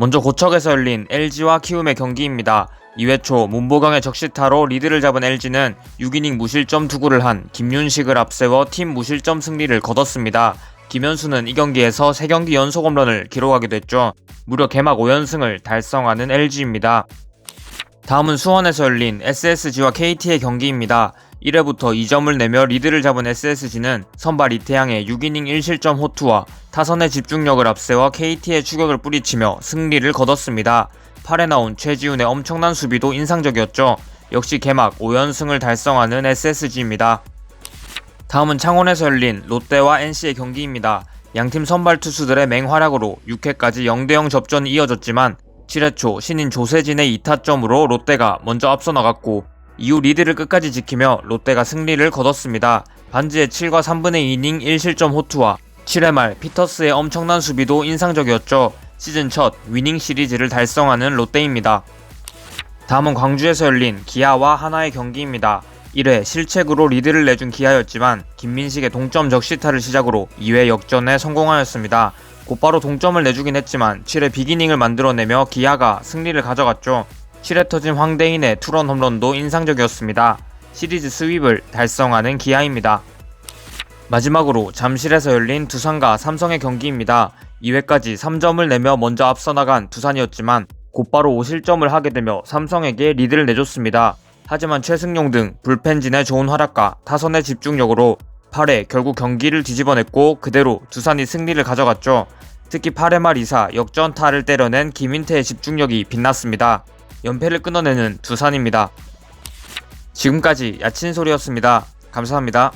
먼저 고척에서 열린 LG와 키움의 경기입니다. 2회 초 문보경의 적시타로 리드를 잡은 LG는 6이닝 무실점 투구를 한 김윤식을 앞세워 팀 무실점 승리를 거뒀습니다. 김현수는 이 경기에서 3경기 연속 홈런을 기록하게 됐죠. 무려 개막 5연승을 달성하는 LG입니다. 다음은 수원에서 열린 SSG와 KT의 경기입니다. 1회부터 2점을 내며 리드를 잡은 SSG는 선발 이태양의 6이닝 1실점 호투와 타선의 집중력을 앞세워 KT의 추격을 뿌리치며 승리를 거뒀습니다. 8회 나온 최지훈의 엄청난 수비도 인상적이었죠. 역시 개막 5연승을 달성하는 SSG입니다. 다음은 창원에서 열린 롯데와 NC의 경기입니다. 양팀 선발 투수들의 맹활약으로 6회까지 0대0 접전이 이어졌지만 7회 초 신인 조세진의 2타점으로 롯데가 먼저 앞서 나갔고 이후 리드를 끝까지 지키며 롯데가 승리를 거뒀습니다. 반지의 7과 3분의 2이닝 1실점 호투와 7회 말 피터스의 엄청난 수비도 인상적이었죠. 시즌 첫 위닝 시리즈를 달성하는 롯데입니다. 다음은 광주에서 열린 기아와 하나의 경기입니다. 1회 실책으로 리드를 내준 기아였지만 김민식의 동점 적시타를 시작으로 2회 역전에 성공하였습니다. 곧바로 동점을 내주긴 했지만 7회 비기닝을 만들어내며 기아가 승리를 가져갔죠. 7회 터진 황대인의 투런 홈런도 인상적이었습니다. 시리즈 스윕을 달성하는 기아입니다. 마지막으로 잠실에서 열린 두산과 삼성의 경기입니다. 2회까지 3점을 내며 먼저 앞서 나간 두산이었지만 곧바로 5실점을 하게 되며 삼성에게 리드를 내줬습니다. 하지만 최승용 등 불펜진의 좋은 활약과 타선의 집중력으로 8회 결국 경기를 뒤집어냈고 그대로 두산이 승리를 가져갔죠. 특히 8회 말 이사 역전타를 때려낸 김인태의 집중력이 빛났습니다. 연패를 끊어내는 두산입니다. 지금까지 야친 소리였습니다. 감사합니다.